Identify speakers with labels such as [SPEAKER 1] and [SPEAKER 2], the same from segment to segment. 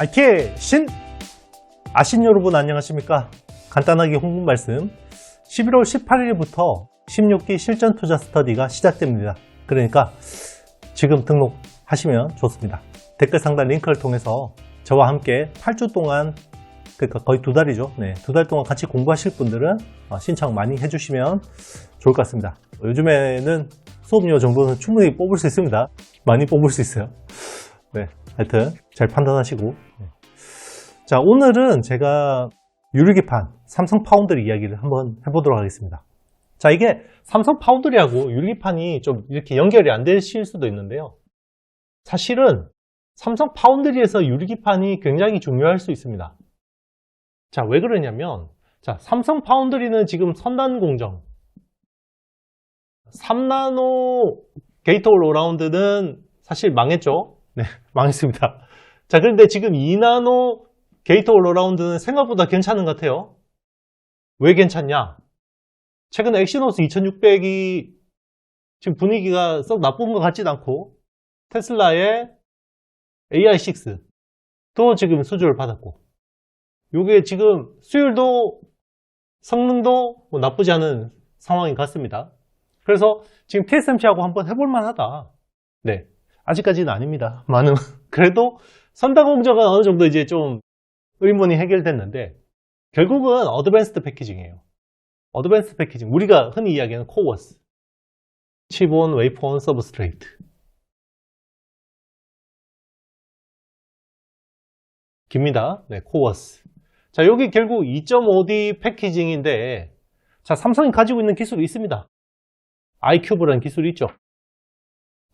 [SPEAKER 1] IT의 신! 아신 여러분 안녕하십니까? 간단하게 홍보 말씀. 11월 18일부터 16기 실전 투자 스터디가 시작됩니다. 그러니까 지금 등록하시면 좋습니다. 댓글 상단 링크를 통해서 저와 함께 8주 동안 그러니까 거의 두 달이죠. 네, 두 달 동안 같이 공부하실 분들은 어, 신청 많이 해주시면 좋을 것 같습니다. 요즘에는 수업료 정도는 충분히 뽑을 수 있습니다. 많이 뽑을 수 있어요. 네, 하여튼 잘 판단하시고. 네. 자, 오늘은 제가 유리기판 삼성 파운드리 이야기를 한번 해보도록 하겠습니다. 자, 이게 삼성 파운드리하고 유리기판이 좀 이렇게 연결이 안 되실 수도 있는데요. 사실은 삼성 파운드리에서 유리기판이 굉장히 중요할 수 있습니다. 자, 왜 그러냐면, 자, 삼성 파운드리는 지금 선단 공정, 3나노 게이트 올 어라운드는 사실 망했죠? 네, 망했습니다. 자, 그런데 지금 2나노 게이트 올 어라운드는 생각보다 괜찮은 것 같아요. 왜 괜찮냐? 최근에 엑시노스 2600이 지금 분위기가 썩 나쁜 것 같지도 않고, 테슬라의 AI6도 지금 수주를 받았고, 요게 지금 수율도 성능도 뭐 나쁘지 않은 상황인 것 같습니다. 그래서 지금 TSMC하고 한번 해볼 만하다. 네. 아직까지는 아닙니다. 많은. 그래도 선단 공정은 어느 정도 이제 좀 의문이 해결됐는데, 결국은 어드밴스드 패키징이에요. 어드밴스드 패키징. 우리가 흔히 이야기하는 코어스. 칩온, 웨이폰, 서브스트레이트. 깁니다. 네, 코어스. 자, 여기 결국 2.5D 패키징인데, 자, 삼성이 가지고 있는 기술이 있습니다. iCube라는 기술이 있죠.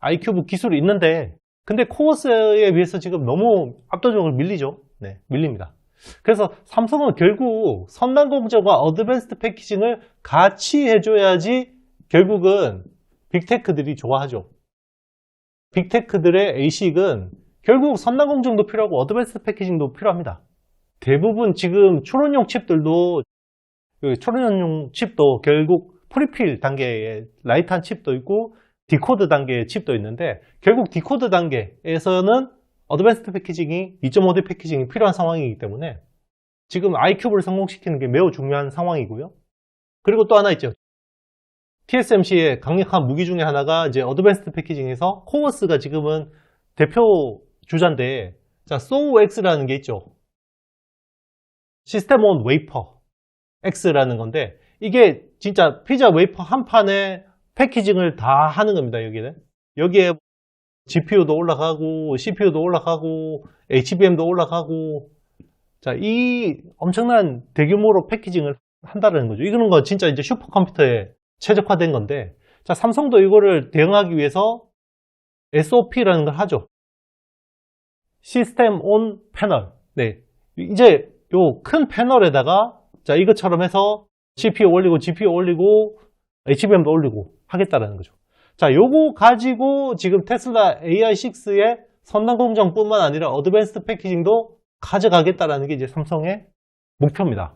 [SPEAKER 1] iCube 기술이 있는데, 근데 코어스에 비해서 지금 너무 압도적으로 밀리죠. 네, 밀립니다. 그래서 삼성은 결국 선단 공정과 어드밴스드 패키징을 같이 해줘야지 결국은 빅테크들이 좋아하죠. 빅테크들의 ASIC은 결국 선단 공정도 필요하고 어드밴스드 패키징도 필요합니다. 대부분 지금 초론용 칩들도 그 초론용 칩도 결국 프리필 단계의 라이트한 칩도 있고 디코드 단계의 칩도 있는데 결국 디코드 단계에서는 어드밴스드 패키징이 2.5D 패키징이 필요한 상황이기 때문에 지금 iCube를 성공시키는 게 매우 중요한 상황이고요. 그리고 또 하나 있죠. TSMC의 강력한 무기 중에 하나가 이제 어드밴스드 패키징에서 코어스가 지금은 대표 주자인데 자, SOX라는 게 있죠. 시스템 온 웨이퍼 X라는 건데 이게 진짜 피자 웨이퍼 한 판에 패키징을 다 하는 겁니다, 여기는. 여기에 GPU도 올라가고, CPU도 올라가고, HBM도 올라가고, 자, 이 엄청난 대규모로 패키징을 한다는 거죠. 이거는 거 진짜 이제 슈퍼컴퓨터에 최적화된 건데, 자, 삼성도 이거를 대응하기 위해서 SOP라는 걸 하죠. 시스템 온 패널. 네. 이제 요 큰 패널에다가, 자, 이것처럼 해서 CPU 올리고, GPU 올리고, HBM도 올리고 하겠다라는 거죠. 자, 요거 가지고 지금 테슬라 AI6의 선단 공정뿐만 아니라 어드밴스드 패키징도 가져가겠다라는 게 이제 삼성의 목표입니다.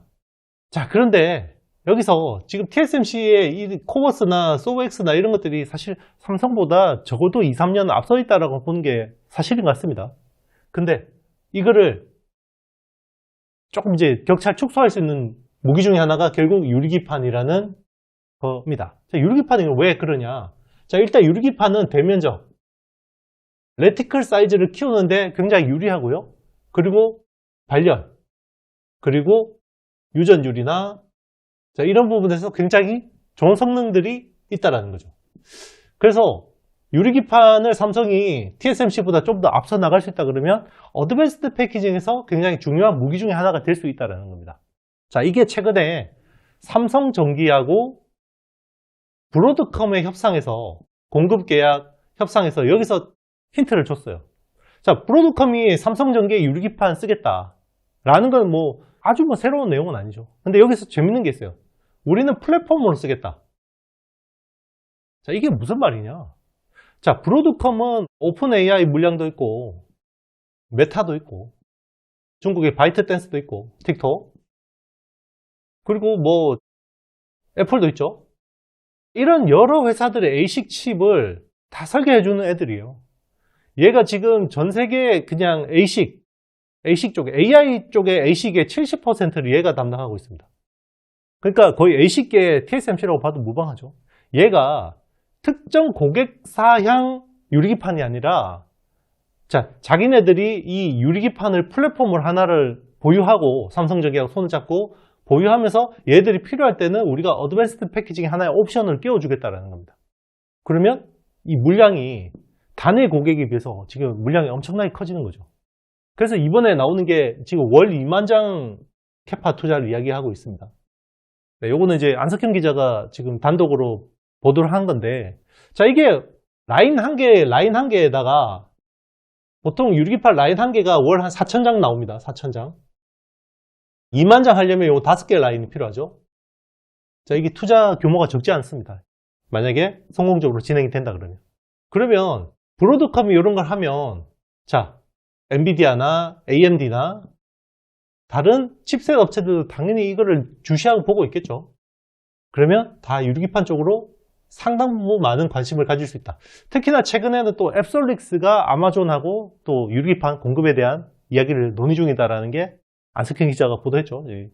[SPEAKER 1] 자, 그런데 여기서 지금 TSMC의 이 코버스나 소브엑스나 이런 것들이 사실 삼성보다 적어도 2, 3년 앞서 있다라고 보는 게 사실인 것 같습니다. 근데 이거를 조금 이제 격차를 축소할 수 있는 무기 중에 하나가 결국 유리기판이라는 겁니다. 자, 유리기판이 왜 그러냐? 자, 일단 유리기판은 대면적, 레티클 사이즈를 키우는데 굉장히 유리하고요. 그리고 발열, 그리고 유전율이나 자, 이런 부분에서 굉장히 좋은 성능들이 있다라는 거죠. 그래서 유리기판을 삼성이 TSMC보다 좀 더 앞서 나갈 수 있다 그러면 어드밴스드 패키징에서 굉장히 중요한 무기 중에 하나가 될 수 있다는 겁니다. 자, 이게 최근에 삼성전기하고 브로드컴의 협상에서 공급 계약 협상에서 여기서 힌트를 줬어요. 자, 브로드컴이 삼성전기에 유리기판 쓰겠다. 라는 건 뭐 아주 뭐 새로운 내용은 아니죠. 근데 여기서 재밌는 게 있어요. 우리는 플랫폼으로 쓰겠다. 자, 이게 무슨 말이냐? 자, 브로드컴은 오픈 AI 물량도 있고, 메타도 있고, 중국의 바이트 댄스도 있고, 틱톡. 그리고 뭐, 애플도 있죠. 이런 여러 회사들의 ASIC 칩을 다 설계해 주는 애들이에요. 얘가 지금 전 세계 그냥 ASIC, A식 쪽에, AI 쪽에 A식의 70%를 얘가 담당하고 있습니다. 그러니까 거의 A식계 TSMC라고 봐도 무방하죠. 얘가 특정 고객사향 유리기판이 아니라 자, 자기네들이 이 유리기판을 플랫폼을 하나를 보유하고 삼성전기하고 손을 잡고 보유하면서 얘들이 필요할 때는 우리가 어드밴스드 패키징 하나의 옵션을 끼워주겠다라는 겁니다. 그러면 이 물량이 단일 고객에 비해서 지금 물량이 엄청나게 커지는 거죠. 그래서 이번에 나오는 게 지금 월 2만 장 캐파 투자를 이야기하고 있습니다. 네, 요거는 이제 안석현 기자가 지금 단독으로 보도를 한 건데, 자, 이게 라인 한 개, 라인 한 개에다가 보통 유리기판 라인 한 개가 월 한 4,000장 나옵니다. 4,000장. 2만 장 하려면 요 다섯 개 라인이 필요하죠. 자, 이게 투자 규모가 적지 않습니다. 만약에 성공적으로 진행이 된다 그러면. 그러면 브로드컴이 이런 걸 하면 자, 엔비디아나 AMD나 다른 칩셋 업체들도 당연히 이거를 주시하고 보고 있겠죠. 그러면 다 유리기판 쪽으로 상당 부분 많은 관심을 가질 수 있다. 특히나 최근에는 또 앱솔릭스가 아마존하고 또 유리기판 공급에 대한 이야기를 논의 중이다라는 게 안석현 기자가 보도했죠. 예.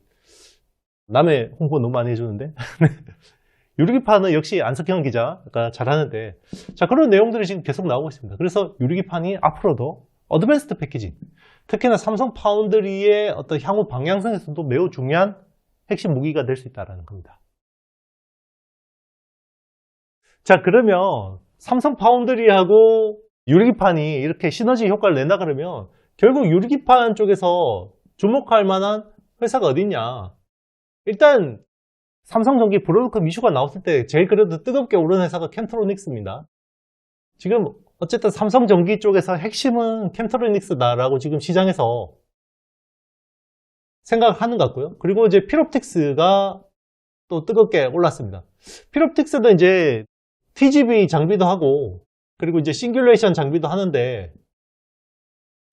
[SPEAKER 1] 남의 홍보 너무 많이 해주는데. 유리기판은 역시 안석현 기자가 잘하는데, 자, 그런 내용들이 지금 계속 나오고 있습니다. 그래서 유리기판이 앞으로도 어드밴스드 패키징, 특히나 삼성 파운드리의 어떤 향후 방향성에서도 매우 중요한 핵심 무기가 될 수 있다는 겁니다. 자, 그러면 삼성 파운드리하고 유리기판이 이렇게 시너지 효과를 낸다 그러면 결국 유리기판 쪽에서 주목할 만한 회사가 어딨냐. 일단 삼성전기 브로드컴 이슈가 나왔을 때 제일 그래도 뜨겁게 오른 회사가 캠트로닉스입니다. 지금 어쨌든 삼성전기 쪽에서 핵심은 캠트로닉스다라고 지금 시장에서 생각하는 것 같고요. 그리고 이제 필옵틱스가 또 뜨겁게 올랐습니다. 필옵틱스도 이제 TGV 장비도 하고 그리고 이제 싱귤레이션 장비도 하는데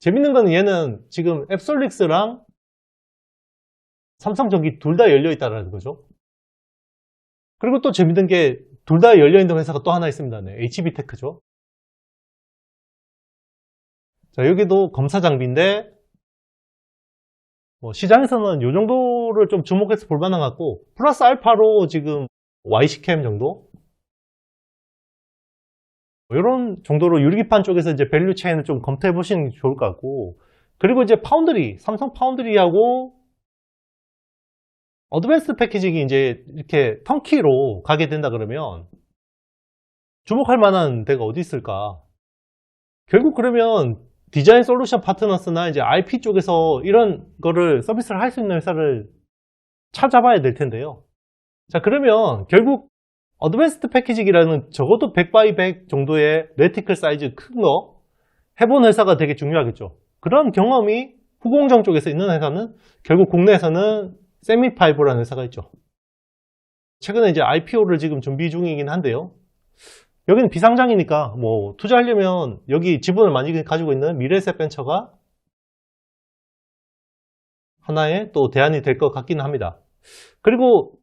[SPEAKER 1] 재밌는 건 얘는 지금 앱솔릭스랑 삼성전기 둘 다 열려 있다는 거죠. 그리고 또 재밌는 게 둘 다 열려 있는 회사가 또 하나 있습니다. 네, HB테크죠. 자, 여기도 검사 장비인데 뭐 시장에서는 이 정도를 좀 주목해서 볼 만한 것 같고 플러스 알파로 지금 YC캠 정도 이런 뭐 정도로 유리기판 쪽에서 이제 밸류 체인을 좀 검토해 보시는 게 좋을 것 같고 그리고 이제 파운드리 삼성 파운드리하고 어드밴스드 패키징이 이제 이렇게 턴키로 가게 된다 그러면 주목할 만한 데가 어디 있을까? 결국 그러면 디자인 솔루션 파트너스나 이제 IP 쪽에서 이런 거를 서비스를 할 수 있는 회사를 찾아봐야 될 텐데요. 자, 그러면 결국 어드밴스드 패키징이라는 적어도 100x100 정도의 레티클 사이즈 큰 거 해본 회사가 되게 중요하겠죠. 그런 경험이 후공정 쪽에서 있는 회사는 결국 국내에서는 세미파이브라는 회사가 있죠. 최근에 이제 IPO를 지금 준비 중이긴 한데요. 여기는 비상장이니까 뭐 투자하려면 여기 지분을 많이 가지고 있는 미래에셋 벤처가 하나의 또 대안이 될 것 같기는 합니다. 그리고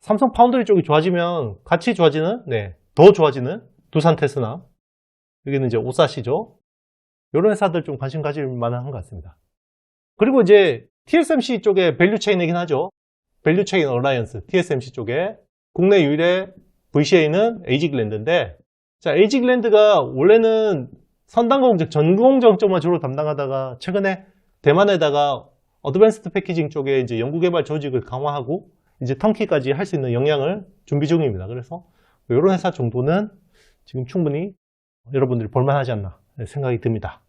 [SPEAKER 1] 삼성 파운드리 쪽이 좋아지면 같이 좋아지는, 네, 더 좋아지는 두산 테스나 여기는 이제 오사시죠. 이런 회사들 좀 관심 가질 만한 것 같습니다. 그리고 이제 TSMC 쪽에 밸류체인이긴 하죠. 밸류체인 얼라이언스, TSMC 쪽에 국내 유일의 VCA는 에이직랜드인데 자, 에이직랜드가 원래는 선단 공정, 전공 정점만 주로 담당하다가 최근에 대만에다가 어드밴스드 패키징 쪽에 이제 연구개발 조직을 강화하고 이제 턴키까지 할 수 있는 역량을 준비 중입니다. 그래서 이런 회사 정도는 지금 충분히 여러분들이 볼만하지 않나 생각이 듭니다.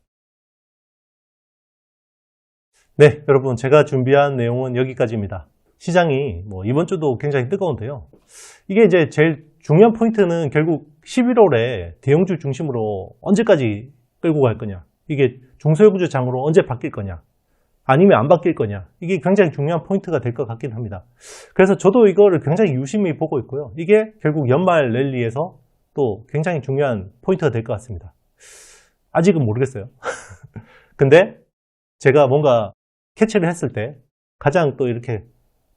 [SPEAKER 1] 네, 여러분 제가 준비한 내용은 여기까지입니다. 시장이 뭐 이번 주도 굉장히 뜨거운데요. 이게 이제 제일 중요한 포인트는 결국 11월에 대형주 중심으로 언제까지 끌고 갈 거냐. 이게 중소형주 장으로 언제 바뀔 거냐. 아니면 안 바뀔 거냐. 이게 굉장히 중요한 포인트가 될 것 같긴 합니다. 그래서 저도 이거를 굉장히 유심히 보고 있고요. 이게 결국 연말 랠리에서 또 굉장히 중요한 포인트가 될 것 같습니다. 아직은 모르겠어요. 근데 제가 뭔가 캐치를 했을 때 가장 또 이렇게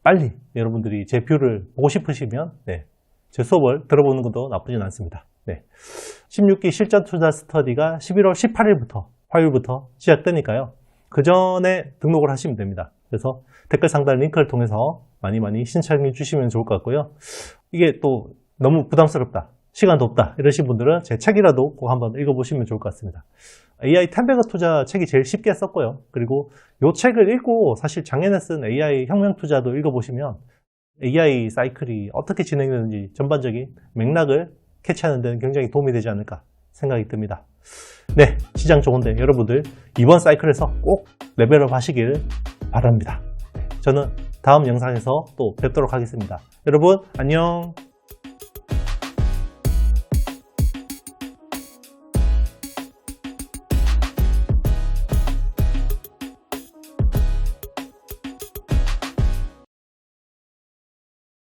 [SPEAKER 1] 빨리 여러분들이 제 뷰를 보고 싶으시면 네, 제 수업을 들어보는 것도 나쁘진 않습니다. 네. 16기 실전 투자 스터디가 11월 18일부터 화요일부터 시작되니까요. 그 전에 등록을 하시면 됩니다. 그래서 댓글 상단 링크를 통해서 많이 많이 신청해 주시면 좋을 것 같고요. 이게 또 너무 부담스럽다. 시간도 없다. 이러신 분들은 제 책이라도 꼭 한번 읽어보시면 좋을 것 같습니다. AI 템베거 투자 책이 제일 쉽게 썼고요. 그리고 이 책을 읽고 사실 작년에 쓴 AI 혁명 투자도 읽어보시면 AI 사이클이 어떻게 진행되는지 전반적인 맥락을 캐치하는 데는 굉장히 도움이 되지 않을까 생각이 듭니다. 네, 시장 좋은데 여러분들 이번 사이클에서 꼭 레벨업 하시길 바랍니다. 저는 다음 영상에서 또 뵙도록 하겠습니다. 여러분 안녕.